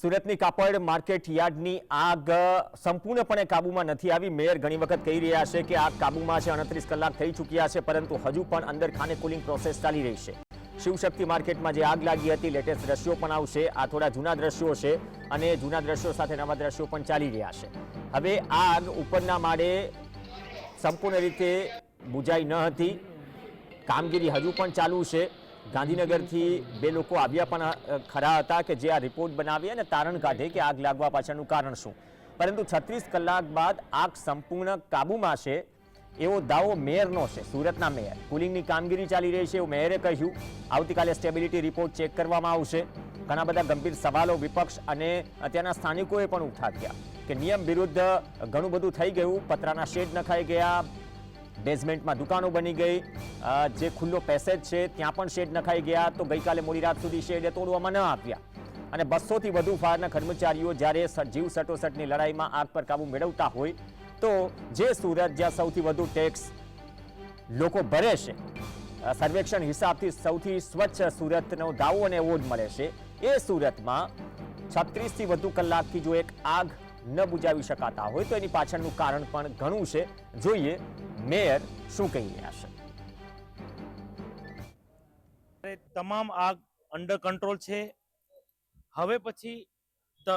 સુરતની કાપડ માર્કેટ યાર્ડની આગ સંપૂર્ણપણે કાબૂમાં નથી આવી. મેયર ઘણી વખત કહી રહ્યા છે કે આગ કાબૂમાં છે, અડત્રીસ કલાક થઈ ચૂક્યા છે, પરંતુ હજુ પણ અંદર ખાને કુલિંગ પ્રોસેસ ચાલી રહી છે. શિવશક્તિ માર્કેટમાં જે આગ લાગી હતી લેટેસ્ટ દ્રશ્યો પણ આવશે. આ થોડા જૂના દ્રશ્યો છે અને જૂના દ્રશ્યો સાથે નવા દ્રશ્યો પણ ચાલી રહ્યા છે. હવે આગ ઉપરના માળે સંપૂર્ણ રીતે બુજાઈ ન હતી. કામગીરી હજુ પણ ચાલુ છે. ગાંધીનગરથી બે લોકો આવ્યા પણ ખરા હતા કે જે આ રિપોર્ટ બનાવી અને તારણ કાઢે કે આગ લાગવા પાછળનું કારણ શું. પરંતુ છત્રીસ કલાક બાદ આગ સંપૂર્ણ કાબૂમાં છે, એવો દાવો મેયરનો છે, સુરતના મેયર. કુલિંગની કામગીરી ચાલી રહી છે એવું મેયરે કહ્યું. આવતીકાલે સ્ટેબિલિટી રિપોર્ટ ચેક કરવામાં આવશે. ઘણા બધા ગંભીર સવાલો, વિપક્ષ અને ત્યાંના સ્થાનિકોએ પણ ઉઠાવ્યા કે નિયમ વિરુદ્ધ ઘણું બધું થઈ ગયું, પતરાના શેડ નખાઈ ગયા બેઝમેન્ટમાં દુકાનો બની ગઈ. જે ખુલ્લો પેસેજ છે, ત્યાં પણ શેડ નખાઈ ગયા. તો ગઈકાલે મોડી રાત સુધી શેડ તોડવામાં ન આવ્યા. અને બસોથી વધુ ફાયરના કર્મચારીઓ જ્યારે જીવ સટોસટની લડાઈમાં આગ પર કાબુ મેળવતા હોય, તો જે સુરત, જ્યાં સૌથી વધુ ટેક્સ લોકો ભરે છે સર્વેક્ષણ હિસાબથી સૌથી સ્વચ્છ સુરતનો દાવો અને એવોર્ડ મળે છે. એ સુરતમાં છત્રીસથી વધુ કલાકથી જો એક આગ ન બુજાવી શકાતા હોય, તો એની પાછળનું કારણ પણ ઘણું છે. જોઈએ મેયર શું કહી રહ્યા છે? તમામ આગ અંડર કંટ્રોલ છે. હવે પછી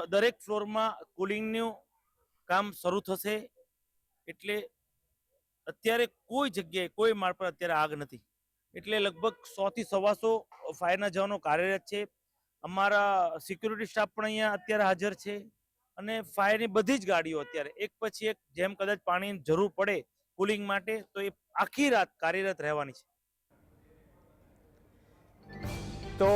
દરેક ફ્લોરમાં કુલિંગનું કામ શરૂ થશે. એટલે અત્યારે કોઈ જગ્યાએ, કોઈ માળ પર અત્યારે આગ નથી. એટલે લગભગ સો થી સવાસો ફાયરના જવાનો કાર્યરત છે. અમારા સિક્યુરિટી સ્ટાફ પણ અહીંયા અત્યારે હાજર છે. અને ફાયરની બધી જ ગાડીઓ અત્યારે, એક પછી એક જેમ કદાચ પાણીની જરૂર પડે કુલિંગ માટે તો એ આખી રાત કાર્યરત રહેવાની છે. તો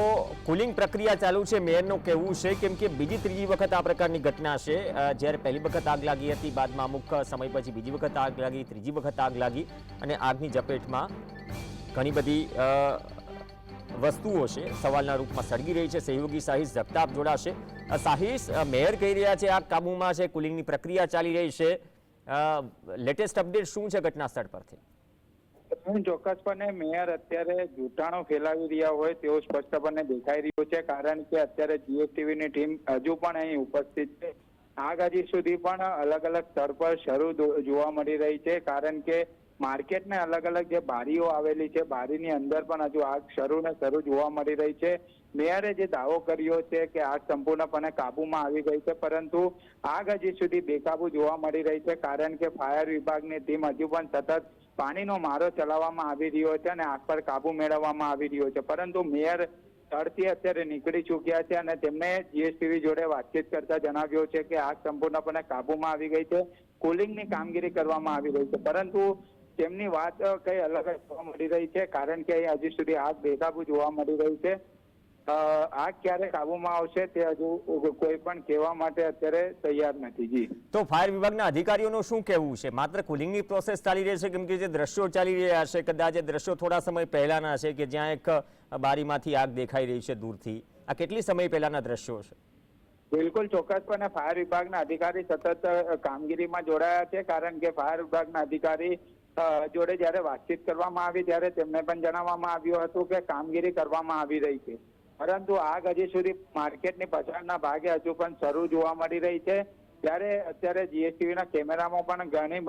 કુલિંગ પ્રક્રિયા ચાલુ છે. મેયરનું કહેવું છે કેમ કે બીજી ત્રીજી વખત આ પ્રકારની ઘટના છે. જ્યારે પહેલી વખત આગ લાગી હતી, બાદમાં અમુક સમય પછી બીજી વખત આગ લાગી, ત્રીજી વખત આગ લાગી અને આગની ઝપેટમાં ઘણી બધી વસ્તુઓ છે. સવાલના રૂપમાં સળગી રહી છે. સહયોગી સાહિસ જગતાપ જોડાશે. સાહિસ મેયર કહી રહ્યા છે આગ કાબૂમાં છે કુલિંગની પ્રક્રિયા ચાલી રહી છે. લેટેસ્ટ અપડેટ શું છે ઘટના સ્થળ પરથી? હું ચોક્કસપણે મેયર અત્યારે જૂઠાણો ફેલાવી રહ્યા હોય તેવો સ્પષ્ટપણે દેખાઈ રહ્યો છે, કારણ કે અત્યારે જીએસટીવી ની ટીમ હજુ પણ અહીં ઉપસ્થિત છે. આગ હજી સુધી પણ અલગ અલગ સ્તર પર શરૂ જોવા મળી રહી છે, કારણ કે માર્કેટને અલગ અલગ જે બારીઓ આવેલી છે, બારીની અંદર પણ હજુ આગ શરૂ ને શરૂ જોવા મળી રહી છે. મેયરે જે દાવો કર્યો છે કે આગ સંપૂર્ણપણે કાબુમાં આવી ગઈ છે, પરંતુ આગ હજી સુધી બેકાબુ જોવા મળી રહી છે, કારણ કે ફાયર વિભાગની ટીમ હજુ પણ સતત પાણીનો મારો ચલાવવામાં આવી રહ્યો છે અને આગ પર કાબુ મેળવવામાં આવી રહ્યો છે. પરંતુ મેયર સ્થળથી અત્યારે નીકળી ચૂક્યા છે અને તેમણે જીએસટીવી જોડે વાતચીત કરતા જણાવ્યું છે કે આગ સંપૂર્ણપણે કાબુમાં આવી ગઈ છે. કુલિંગની કામગીરી કરવામાં આવી રહી છે. પરંતુ તેમની વાત કઈ અલગ જ જોવા મળી રહી છે કારણ કે હજી સુધી હાથ બેકાબુ જોવા મળી રહ્યું છે. આગ ક્યારે કાબુમાં આવશે તે હજુ કોઈ પણ કહેવા માટે અત્યારે તૈયાર નથી જી. તો ફાયર વિભાગના અધિકારીઓનું શું કહેવું છે? માત્ર કુલિંગની પ્રોસેસ ચાલી રહી છે કેમ કે જે દ્રશ્યો ચાલી રહ્યા છે કદાચ દ્રશ્યો થોડા સમય પહેલાના છે કે જ્યાં એક બારીમાંથી આગ દેખાઈ રહી છે દૂરથી. આ કેટલી સમય પહેલાના દ્રશ્યો છે? બિલકુલ ચોક્કસપણે ફાયર વિભાગના અધિકારી સતત કામગીરીમાં જોડાયા છે કારણ કે ફાયર વિભાગના અધિકારી જોડે જ્યારે વાતચીત કરવામાં આવી, ત્યારે તેમને પણ જણાવવામાં આવ્યું હતું કે કામગીરી કરવામાં આવી રહી છે. પરંતુ આગ હજી સુધી માર્કેટની પછાડના ભાગે હજુ પણ શરૂ જોવા મળી રહી છે. ત્યારે અત્યારે જીએસટીવી ના કેમેરામાં પણ ઘણી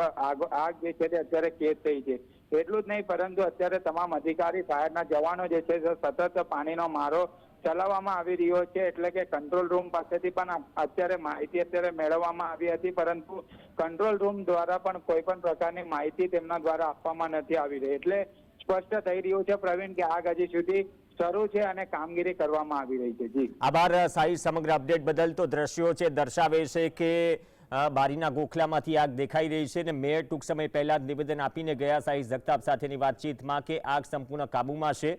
આગ જે છે તે અત્યારે કેદ થઈ છે. એટલું જ નહીં, પરંતુ અત્યારે તમામ અધિકારી, ફાયરના જવાનો જે છે સતત પાણીનો મારો ચલાવવામાં આવી રહ્યો છે, એટલે કે કંટ્રોલ રૂમ પાસેથી પણ અત્યારે માહિતી અત્યારે મેળવવામાં આવી હતી, પરંતુ કંટ્રોલ રૂમ દ્વારા પણ કોઈ પણ પ્રકારની માહિતી તેમના દ્વારા આપવામાં નથી આવી રહી. એટલે સ્પષ્ટ થઈ રહ્યું છે, પ્રવીણ, કે આગ હજી સુધી શરૂ છે અને કામગીરી કરવામાં આવી રહી છે. જી. આભાર સાઈ, સમગ્ર અપડેટ બદલ તો દ્રશ્યો છે, દર્શાવે છે કે બારીના ગોખલામાંથી આગ દેખાઈ રહી છે અને મેયર ટૂંક સમય પહેલા નિવેદન આપીને ગયા સાઈ જગતાપ સાથેની વાતચીતમાં કે આગ સંપૂર્ણ કાબૂમાં છે.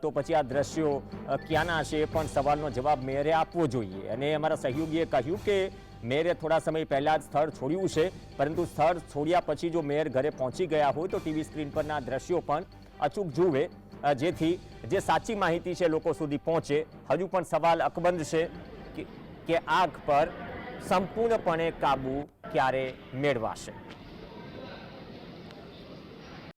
તો પછી આ દ્રશ્યો ક્યાંના છે પણ સવાલનો જવાબ મેયરે આપવો જોઈએ. અને અમારા સહયોગીએ કહ્યું કે મેયરે થોડા સમય પહેલાં જ સ્થળ છોડ્યું છે, પરંતુ સ્થળ છોડ્યા પછી જો મેયર ઘરે પહોંચી ગયા હોય તો ટીવી સ્ક્રીન પરના દ્રશ્યો પણ અચૂક જુએ. જેથી જે સાચી માહિતી છે લોકો સુધી પહોંચે. હજુ પણ સવાલ અકબંધ છે કે આગ પર સંપૂર્ણપણે કાબુ ક્યારે મેળવાશે?